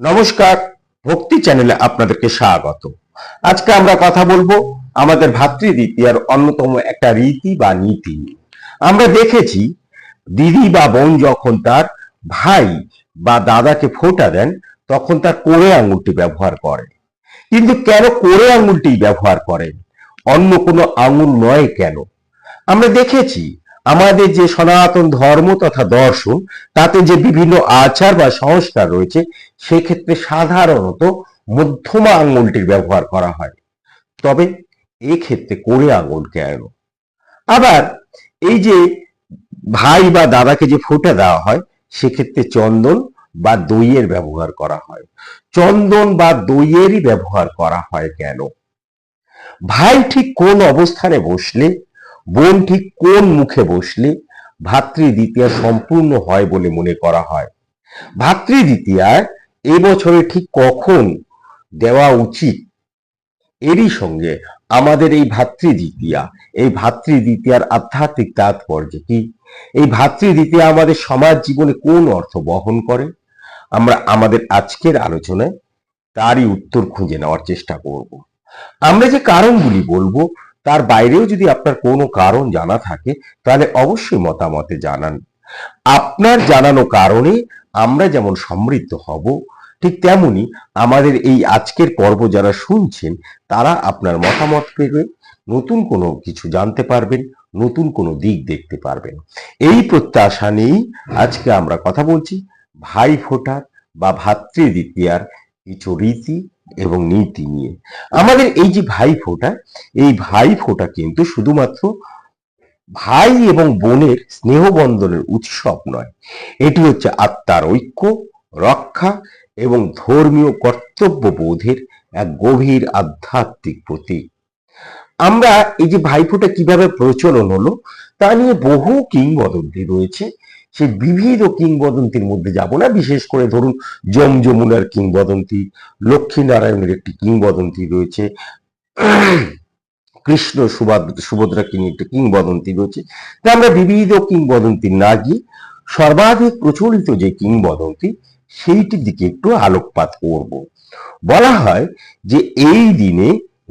নমস্কার, ভক্তি চ্যানেলে আপনাদেরকে স্বাগত। আজকে আমরা কথা বলব আমাদের ভাতৃদ্বিতীয়ার অন্যতম একটা রীতি বা নীতি আমরা দেখেছি, দিদি বা বোন যখন তার ভাই বা দাদাকে ফোঁটা দেন, তখন তার কোড়ে আঙুলটি ব্যবহার করে। কিন্তু কেন কোড়ে আঙুলটি ব্যবহার করেন? অন্য কোনো আঙুল নয় কেন? আমরা দেখেছি আমাদের যে সনাতন ধর্ম তথা দর্শন, তাতে যে বিভিন্ন আচার বা সংস্কার রয়েছে, সেক্ষেত্রে সাধারণত মধ্যমা আঙুলটির ব্যবহার করা হয়। তবে এক্ষেত্রে কোড়ে আঙুল কেন? আবার এই যে ভাই বা দাদাকে যে ফোঁটা দেওয়া হয়, সেক্ষেত্রে চন্দন বা দইয়ের ব্যবহার করা হয়। চন্দন বা দইয়েরই ব্যবহার করা হয় কেন? ভাই ঠিক কোন অবস্থানে বসলে বোন ঠিক কোন মুখে বসলে ভাতৃদ্বিতীয়া সম্পূর্ণ হয় বলে মনে করা হয়? ভাতৃদ্বিতীয়ায় এবছরে ঠিক কখন দেওয়া উচিত? এরই সঙ্গে আমাদের এই ভাতৃদ্বিতীয়া, এই ভাতৃদ্বিতীয়ার আধ্যাত্মিক তাৎপর্য কি? এই ভাতৃদ্বিতীয়া আমাদের সমাজ জীবনে কোন অর্থ বহন করে? আমরা আমাদের আজকের আলোচনায় তারই উত্তর খুঁজে নেওয়ার চেষ্টা করব। আমরা যে কারণগুলি বলব তার বাইরেও যদি আপনার কোনো কারণ জানা থাকে, তাহলে অবশ্যই মতামতে জানান। আপনার জানানো কারণে আমরা যেমন সমৃদ্ধ হব, ঠিক তেমনি আমাদের এই আজকের পর্ব যারা শুনছেন, তারা আপনার মতামত পেয়ে নতুন কোনো কিছু জানতে পারবেন, নতুন কোনো দিক দেখতে পারবেন। এই প্রত্যাশা নিয়েই আজকে আমরা কথা বলছি। ভাই ফোটার বা ভাতৃদ্বিতীয়ার কিছু রীতি এবং নীতি নিয়ে। আমাদের এই যে ভাই ফোঁটা এই ভাই ফোঁটা কিন্তু শুধুমাত্র ভাই এবং বোনের স্নেহ বন্ধনের উৎসব নয়। এটি হচ্ছে আত্মার ঐক্য, রক্ষা এবং ধর্মীয় কর্তব্যবোধের এক গভীর আধ্যাত্মিক প্রতীক। আমরা এই যে ভাইফোঁটা কীভাবে প্রচলন হলো, তা নিয়ে বহু কিংবদন্তি রয়েছে। সেই বিবিধ কিংবদন্তির মধ্যে যাব না। বিশেষ করে ধরুন যম যমুনার কিংবদন্তি, লক্ষ্মীনারায়ণের একটি কিংবদন্তি রয়েছে। কৃষ্ণ সুভদ্রা নিয়ে একটি কিংবদন্তি রয়েছে। তা আমরা বিবিধ কিংবদন্তি না গিয়ে সর্বাধিক প্রচলিত যে কিংবদন্তি, সেইটির দিকে একটু আলোকপাত করব। বলা হয় যে এই দিনে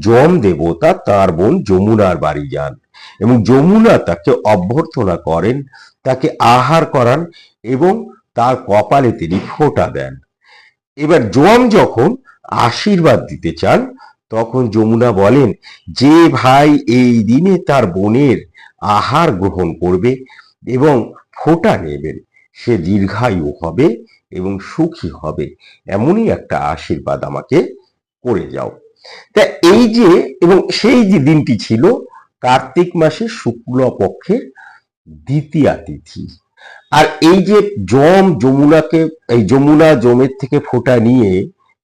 যম দেবতা তার বোন যমুনার বাড়ি যান। এবং যমুনা তাকে অভ্যর্থনা করেন, তাকে আহার করান এবং তার কপালে তিনি ফোঁটা দেন। এবার যম যখন আশীর্বাদ দিতে চান, তখন যমুনা বলেন, যে ভাই এই দিনে তার বোনের আহার গ্রহণ করবে এবং ফোঁটা নেবেন, সে দীর্ঘায়ু হবে এবং সুখী হবে, এমনই একটা আশীর্বাদ আমাকে করে যাও। তা এই যে এবং সেই যে দিনটি ছিল কার্তিক মাসের শুক্ল পক্ষের দ্বিতীয়া তিথি। আর এই যে যম যমুনাকে, এই যমুনা জমের থেকে ফোঁটা নিয়ে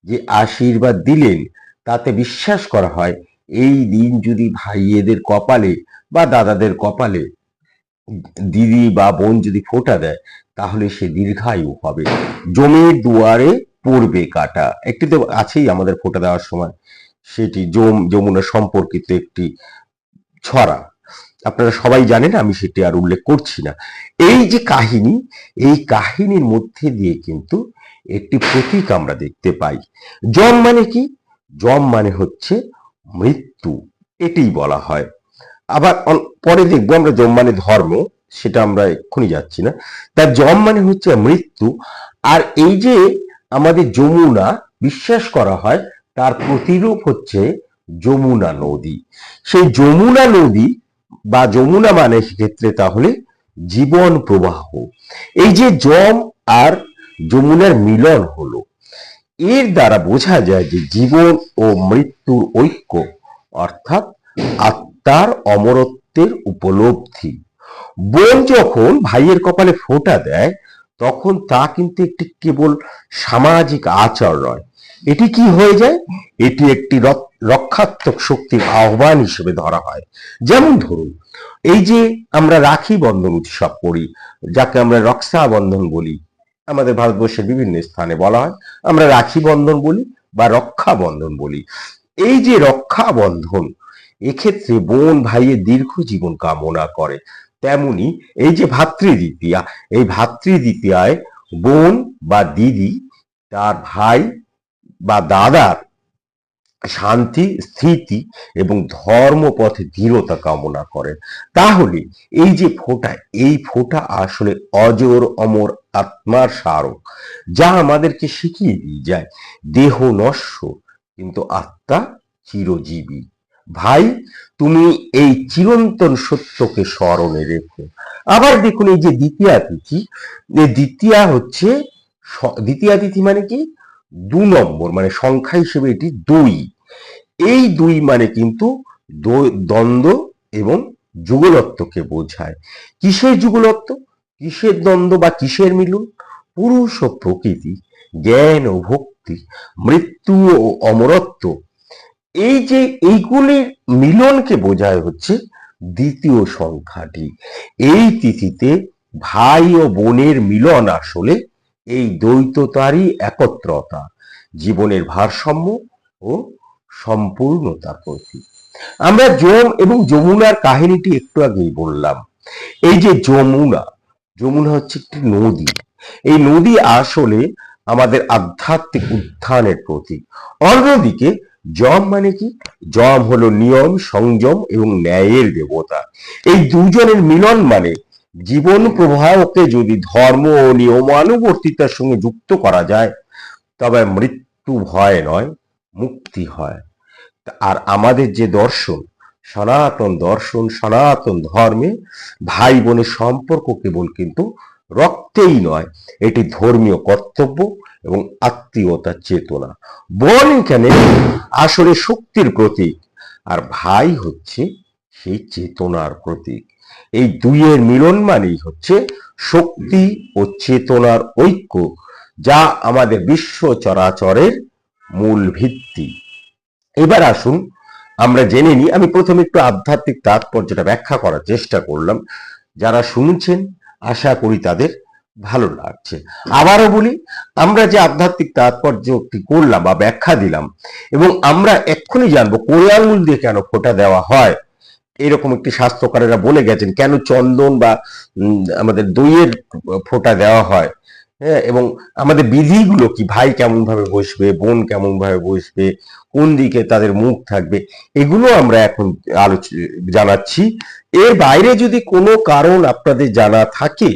যে আশীর্বাদ দিলেন, তাতে বিশ্বাস করা হয়, এই দিন যদি ভাইয়েদের কপালে বা দাদাদের কপালে দিদি বা বোন যদি ফোঁটা দেয়, তাহলে সে দীর্ঘায়ু হবে। জমের দুয়ারে পড়বে কাটা। একটি তো আছেই আমাদের ফোঁটা দেওয়ার সময়। সেটি যম, যমুনা সম্পর্কিত একটি ছড়া। আপনারা সবাই জানেন, আমি সেটি আর উল্লেখ করছি না। এই যে কাহিনী, এই কাহিনীর মধ্যে দিয়ে কিন্তু একটি প্রতীক আমরা দেখতে পাই। জম মানে কি? জম মানে হচ্ছে মৃত্যু এটাই বলা হয়। আবার পরে দেখব আমরা জম মানে ধর্ম, সেটা আমরা এক্ষুনি যাচ্ছি না। তার জম মানে হচ্ছে মৃত্যু, আর এই যে আমাদের যমুনা, বিশ্বাস করা হয়, তার প্রতিরূপ হচ্ছে যমুনা নদী। সেই যমুনা নদী বা যমুনা মানে ক্ষেত্রে তাহলে জীবন প্রবাহ। এই যে জম আর যমুনার মিলন হলো, এর দ্বারা বোঝা যায় যে জীবন ও মৃত্যুর ঐক্য, অর্থাৎ আত্মার অমরত্বের উপলব্ধি। বোন যখন ভাইয়ের কপালে ফোঁটা দেয়, তখন তা কিন্তু একটি কেবল সামাজিক আচার নয়। এটি কি হয়ে যায়? এটি একটি রক- রক্ষাত্মক শক্তির আহ্বান হিসেবে ধরা হয়। যেমন ধরুন, এই যে আমরা রাখি বন্ধন উৎসব করি, যাকে আমরা রক্ষা বন্ধন বলি, আমাদের ভারতবর্ষের বিভিন্ন স্থানে বলা হয়, আমরা রাখি বন্ধন বলি বা রক্ষা বন্ধন বলি। এই যে রক্ষা বন্ধন, এক্ষেত্রে বোন ভাইয়ের দীর্ঘ জীবন কামনা করে। তেমনি এই যে ভাতৃদ্বিতীয়া, এই ভাতৃদ্বিতীয়ায় বোন বা দিদি, তার ভাই বা দাদার শান্তি, স্থিতি এবং ধর্মপথে দৃঢ়তা কামনা করেন। তাহলে এই যে ফোঁটা, এই ফোঁটা আসলে অজর, অমর আত্মার স্মারক, যা আমাদেরকে শিখিয়ে দিয়ে যায়, দেহ নশ্বর কিন্তু আত্মা চিরজীবী। ভাই, তুমি এই চিরন্তন সত্যকে স্মরণে রেখো। আবার দেখুন এই যে দ্বিতীয়া তিথি দ্বিতীয়া হচ্ছে দ্বিতীয়া তিথি মানে কি? দু নম্বর মানে সংখ্যা হিসেবে এটি দুই। এই দুই মানে কিন্তু দ্বন্দ্ব এবং যুগলত্বকে বোঝায়। কিসের যুগলত্ব? কিসের দ্বন্দ্ব বা কিসের মিলন? পুরুষ ও প্রকৃতি, জ্ঞান ও ভক্তি, মৃত্যু ও অমরত্ব। এই যে এইগুলির মিলনকে বোঝায় হচ্ছে দ্বিতীয় সংখ্যাটি। এই তিথিতে ভাই ও বোনের মিলন আসলে এই দ্বৈততারই একত্রতা, জীবনের ভারসাম্য ও সম্পূর্ণতার প্রতীক। আমরা যম এবং যমুনার কাহিনীটি একটু আগেই বললাম। এই যে যমুনা যমুনা হচ্ছে একটি নদী। এই নদী আসলে আমাদের আধ্যাত্মিক উত্থানের প্রতীক। অন্যদিকে, যম মানে কি? যম হলো নিয়ম, সংযম এবং ন্যায়ের দেবতা। এই দুজনের মিলন মানে জীবন প্রবাহকে যদি ধর্ম ও নিয়মানুবর্তিতার সঙ্গে যুক্ত করা যায়, তবে মৃত্যু ভয় নয়, মুক্তি হয়। আর আমাদের যে দর্শন, সনাতন দর্শন, সনাতন ধর্মে ভাই বোনের সম্পর্ক কেবল কিন্তু রক্তেই নয়, এটি ধর্মীয় কর্তব্য এবং আত্মীয়তার চেতনা। বোন এখানে আসলে শক্তির প্রতীক, আর ভাই হচ্ছে সেই চেতনার প্রতীক। এই দুইয়ের মিলন মানেই হচ্ছে শক্তি ও চেতনার ঐক্য, যা আমাদের বিশ্ব চরাচরের মূল ভিত্তি। এবার আসুন, আমরা জেনে নিই, আমি প্রথমে একটু আধ্যাত্মিক তাৎপর্যটা ব্যাখ্যা করার চেষ্টা করলাম। যারা শুনছেন, আশা করি তাদের ভালো লাগছে। আবারও বলি, আমরা যে আধ্যাত্মিক তাৎপর্যটি করলাম বা ব্যাখ্যা দিলাম, এবং আমরা এক্ষুনি জানব কোড়ে আঙুল দিয়ে কেন ফোঁটা দেওয়া হয়। এরকম একটি স্বাস্থ্যকারেরা বলে গেছেন, কেন চন্দন বা আমাদের দইয়ের ফোঁটা দেওয়া হয়? হ্যাঁ এবং আমাদের বিধিগুলো কি? ভাই কেমন ভাবে বসবে? বোন কেমন ভাবে বসবে? কোন দিকে তাদের মুখ থাকবে? এগুলো আমরা এখন আলোচ, জানাচ্ছি। এর বাইরে যদি কোনো কারণ আপনাদের জানা থাকে,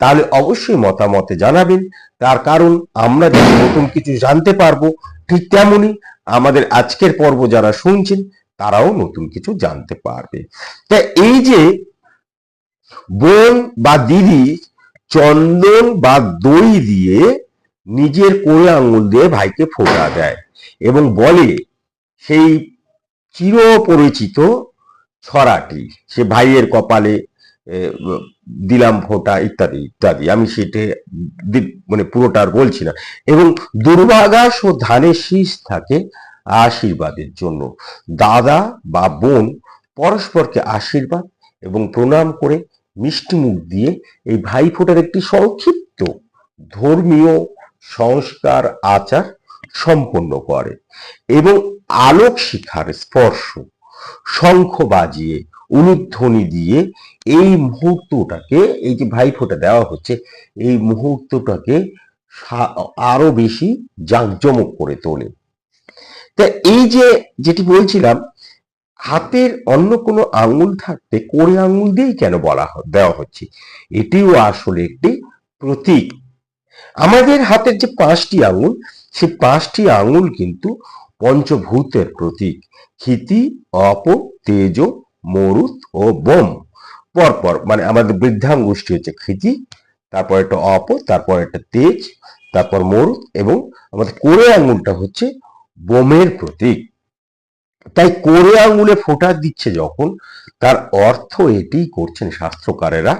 তাহলে অবশ্যই মতামতে জানাবেন। তার কারণ আমরা যদি নতুন কিছু জানতে পারব, ঠিক তেমনই আমাদের আজকের পর্ব যারা শুনছেন তারাও নতুন কিছু জানতে পারবে। তা এই যে বোন বা দিদি চন্দন বা দই দিয়ে নিজের কোড়ে আঙুল দিয়ে ভাইকে ফোটা দেয় এবং বলে, সেই চিরপরিচিত ছড়াটি, সে ভাইয়ের কপালে দিলাম ফোঁটা, ইত্যাদি ইত্যাদি। আমি সেটা মানে পুরোটা আর বলছি না। এবং দুর্বাঘাস ও ধানের শীষ থাকে আশীর্বাদের জন্য। দাদা বা বোন পরস্পরকে আশীর্বাদ এবং প্রণাম করে মিষ্টি মুখ দিয়ে এই ভাই ফোঁটার একটি সংক্ষিপ্ত ধর্মীয় সংস্কার আচার সম্পন্ন করে এবং আলোক শিখার স্পর্শ শঙ্খ বাজিয়ে উলুধ্বনি দিয়ে এই মুহূর্তটাকে, এই যে ভাই ফোঁটা দেওয়া হচ্ছে, এই মুহূর্তটাকে আরও বেশি জাঁকজমক করে তোলে। তা এই যে যেটি বলছিলাম, হাতের অন্য কোনো আঙুল থাকতে কোড়ে আঙুল দিয়েই কেন বলা দেওয়া হচ্ছে? এটিও আসলে একটি প্রতীক। আমাদের হাতের যে পাঁচটি আঙুল, সেই পাঁচটি আঙুল কিন্তু পঞ্চভূতের প্রতীক। ক্ষিতি, অপ, তেজ মরুত ও বোম। পরপর মানে আমাদের বৃদ্ধাঙ্গুষ্টি হচ্ছে ক্ষিতি, তারপর একটা অপ, তারপর একটা তেজ, তারপর মরুত এবং আমাদের কোড়ে আঙুলটা হচ্ছে বোমের প্রতীক। তাই কোড়ে আঙুলে ফোঁটা দিচ্ছে যখন তার অর্থ এটি করছেন শাস্ত্রকারেরা,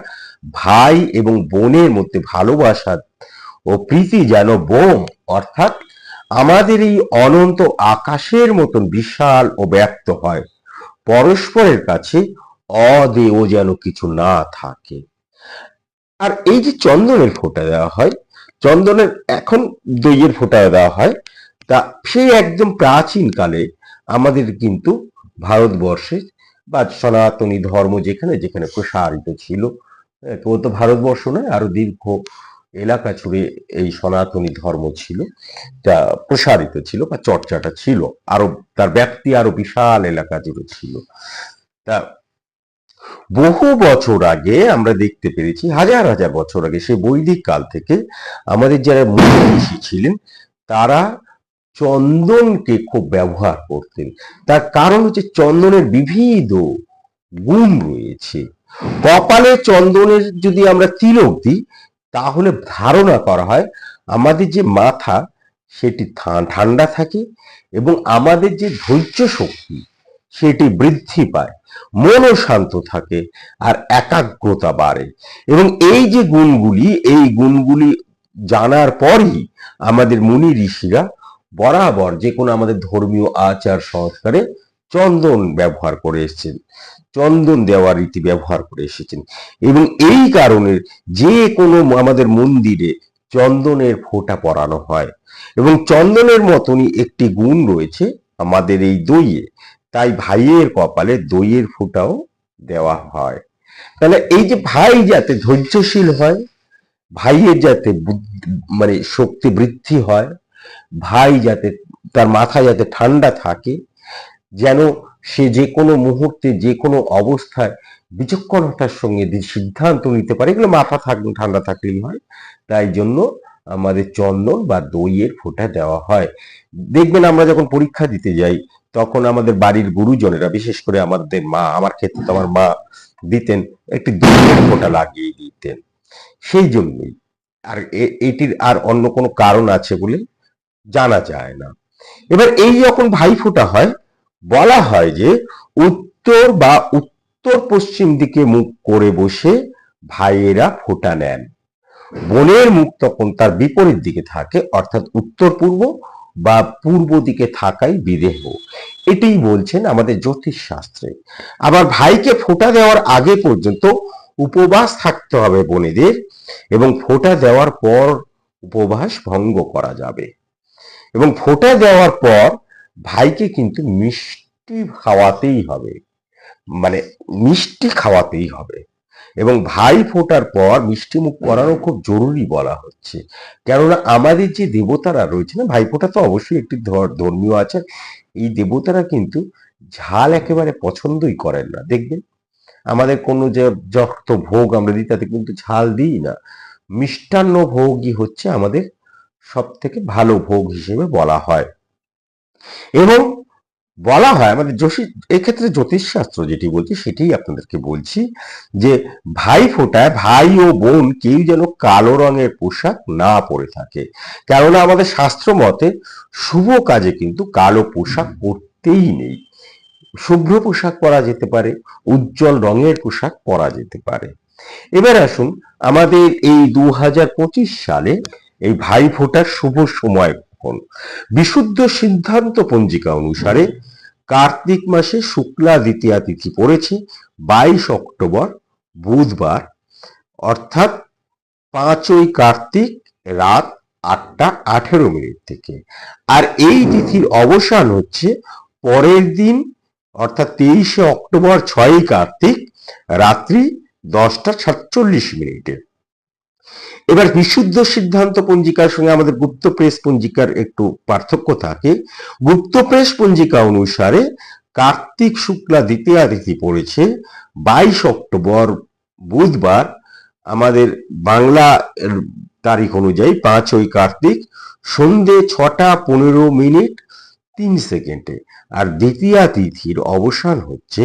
ভাই এবং বোনের মধ্যে ভালোবাসা ও প্রীতি যেন বোম, অর্থাৎ আমাদের এই অনন্ত আকাশের মতন বিশাল ও ব্যক্ত হয়। পরস্পরের কাছে অদেও যেন কিছু না থাকে। আর এই যে চন্দনের ফোঁটা দেওয়া হয়, চন্দনের এখন দইয়ের ফোঁটা দেওয়া হয় তা সেই একদম প্রাচীন কালে আমাদের কিন্তু ভারতবর্ষে বা সনাতনী ধর্ম যেখানে যেখানে প্রসারিত ছিল আহ, কেবল তো ভারতবর্ষ নয় আরও দীর্ঘ এলাকা জুড়ে এই সনাতনী ধর্ম ছিল তা প্রসারিত ছিল বা চর্চাটা ছিল। আরও তার ব্যাপ্তি আরও বিশাল এলাকা জুড়ে ছিল। তা বহু বছর আগে আমরা দেখতে পেরেছি হাজার হাজার বছর আগে সেই বৈদিক কাল থেকে আমাদের যারা মুনি ঋষি ছিলেন তারা চন্দনকে খুব ব্যবহার করতেন। তার কারণ হচ্ছে চন্দনের বিবিধ গুণ রয়েছে। কপালে চন্দনের যদি আমরা তিলক দিই, তাহলে ধারণা করা হয় আমাদের যে মাথা, সেটি ঠান্ডা থাকে এবং আমাদের যে ধৈর্য শক্তি, সেটি বৃদ্ধি পায়। মনও শান্ত থাকে আর একাগ্রতা বাড়ে। এবং এই যে গুণগুলি, এই গুণগুলি জানার পরই আমাদের মুনি ঋষিরা বরাবর যে কোনো আমাদের ধর্মীয় আচার সংস্কারে চন্দন ব্যবহার করে এসেছেন। চন্দন দেওয়ার রীতি ব্যবহার করে এসেছেন। এবং এই কারণে যে কোনো আমাদের মন্দিরে চন্দনের ফোঁটা পরানো হয়। এবং চন্দনের মতনই একটি গুণ রয়েছে আমাদের এই দইয়ে। তাই ভাইয়ের কপালে দইয়ের ফোঁটাও দেওয়া হয়। তাহলে এই যে ভাই যাতে ধৈর্যশীল হয়, ভাইয়ের যাতে মানে শক্তি বৃদ্ধি হয় ভাই যাতে, তার মাথা যাতে ঠান্ডা থাকে, যেন সে যে কোনো মুহূর্তে, যে কোনো অবস্থায় বিচক্ষণতার সঙ্গে সিদ্ধান্ত নিতে পারে। এগুলো মাথা থাকলে, ঠান্ডা থাকলেই হয়। তাই জন্য আমাদের চন্দন বা দইয়ের ফোঁটা দেওয়া হয়। দেখবেন আমরা যখন পরীক্ষা দিতে যাই, তখন আমাদের বাড়ির গুরুজনেরা, বিশেষ করে আমাদের মা, আমার ক্ষেত্রে তো আমার মা দিতেন একটি দইয়ের ফোঁটা লাগিয়ে দিতেন। সেই জন্যই। আর এটির আর অন্য কোনো কারণ আছে বলে জানা যায় না। এবার এই যখন ভাই ফোঁটা হয়, বলা হয় যে উত্তর বা উত্তর পশ্চিম দিকে মুখ করে বসে ভাইয়েরা ফোঁটা নেন। বোনের মুখ তখন তার বিপরীত দিকে থাকে, অর্থাৎ উত্তর পূর্ব বা পূর্ব দিকে থাকাই বিদেহ। এটাই বলছেন আমাদের জ্যোতিষ শাস্ত্রে আবার ভাইকে ফোঁটা দেওয়ার আগে পর্যন্ত উপবাস থাকতে হবে বোনেদের এবং ফোঁটা দেওয়ার পর উপবাস ভঙ্গ করা যাবে। এবং ফোঁটা দেওয়ার পর ভাইকে কিন্তু মিষ্টি খাওয়াতেই হবে। মানে মিষ্টি খাওয়াতেই হবে। এবং ভাই ফোটার পর মিষ্টি মুখ করানো খুব জরুরি বলা হচ্ছে। কেননা আমাদের যে দেবতারা রয়েছে না, ভাই ফোঁটা তো অবশ্যই একটি ধর- ধর্মীয় আছে এই দেবতারা কিন্তু ঝাল একেবারে পছন্দই করেন না। দেখবেন? আমাদের কোনো যে যত ভোগ আমরা দিই, তাতে কিন্তু ঝাল দিই না। মিষ্টান্ন ভোগই হচ্ছে আমাদের সব থেকে ভালো ভোগ হিসেবে বলা হয়। এবং বলা হয় আমাদের জ্যোতিষ এক্ষেত্রে জ্যোতিষশাস্ত্র যেটি বলছি, সেটাই আপনাদেরকে বলছি যে ভাই ফোটায় ভাই ও বোন কেউ যেন কালো রঙের পোশাক না পরে থাকে। কেননা আমাদের শাস্ত্র মতে শুভ কাজে কিন্তু কালো পোশাক পরতেই নেই। শুভ্র পোশাক পরা যেতে পারে, উজ্জ্বল রঙের পোশাক পরা যেতে পারে। এবার আসুন আমাদের এই দু হাজার পঁচিশ সালে এই ভাই ফোটার শুভ সময় কখন বিশুদ্ধ সিদ্ধান্ত পঞ্জিকা অনুসারে কার্তিক মাসে শুক্লা দ্বিতীয়া তিথি পড়েছে, বাইশ অক্টোবর, বুধবার, অর্থাৎ পাঁচই কার্তিক রাত আটটা আঠেরো মিনিট থেকে। আর এই তিথির অবসান হচ্ছে পরের দিন, অর্থাৎ তেইশে অক্টোবর, ছয়ই কার্তিক, রাত্রি দশটা সাতচল্লিশ মিনিটে। এবার বিশুদ্ধ সিদ্ধান্ত পঞ্জিকার সঙ্গে আমাদের গুপ্ত প্রেস পঞ্জিকার একটু পার্থক্য থাকে। গুপ্ত প্রেস পঞ্জিকা অনুসারে কার্তিক শুক্লা দ্বিতীয়া তিথি পড়েছে, বাইশ অক্টোবর বুধবার। আমাদের বাংলা তারিখ অনুযায়ী পাঁচই কার্তিক, সন্ধে ছটা পনেরো মিনিট তিন সেকেন্ডে। আর দ্বিতীয়া তিথির অবসান হচ্ছে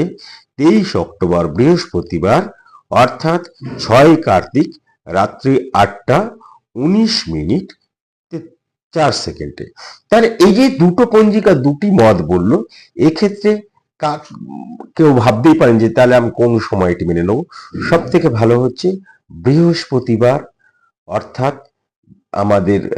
তেইশ অক্টোবর বৃহস্পতিবার, অর্থাৎ ছয় কার্তিক রাত্রি আটটা উনিশ মিনিট চার সেকেন্ডে। তাহলে এই যে দুটো পঞ্জিকা, দুটি মত বলল, এক্ষেত্রে কা- কেউ ভাবতেই পারেন যে তাহলে আমি কোন সময়টি মেনে নেব? সব থেকে ভালো হচ্ছে বৃহস্পতিবার, অর্থাৎ আমাদের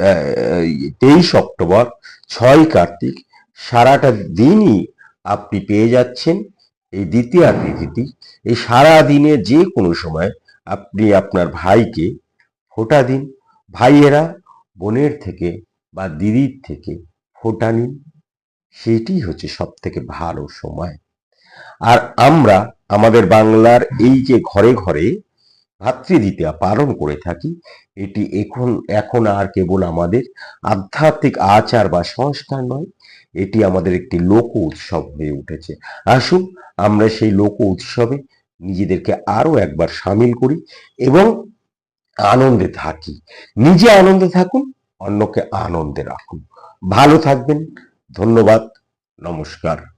তেইশ অক্টোবর, ছয় কার্তিক, সারাটা দিনই আপনি পেয়ে যাচ্ছেন এই দ্বিতীয় তিথিটি। এই সারা দিনে যে কোনো সময় আপনি আপনার ভাইকে ফোঁটা দিন। ভাইয়েরা বোনের থেকে বা দিদির থেকে ফোঁটা নিন। সেটি হচ্ছে সব থেকে ভালো সময়। আর আমরা আমাদের বাংলার এই যে ঘরে ঘরে ভাতৃদ্বিতীয়া পালন করে থাকি, এটি এখন এখন আর কেবল আমাদের আধ্যাত্মিক আচার বা সংস্কার নয়, এটি আমাদের একটি লোক উৎসব হয়ে উঠেছে। আসুন, আমরা সেই লোক উৎসবে নিজেদেরকে আরও একবার সামিল করি এবং আনন্দে থাকি। নিজে আনন্দে থাকুন, অন্যকে আনন্দে রাখুন। ভালো থাকবেন, ধন্যবাদ, নমস্কার।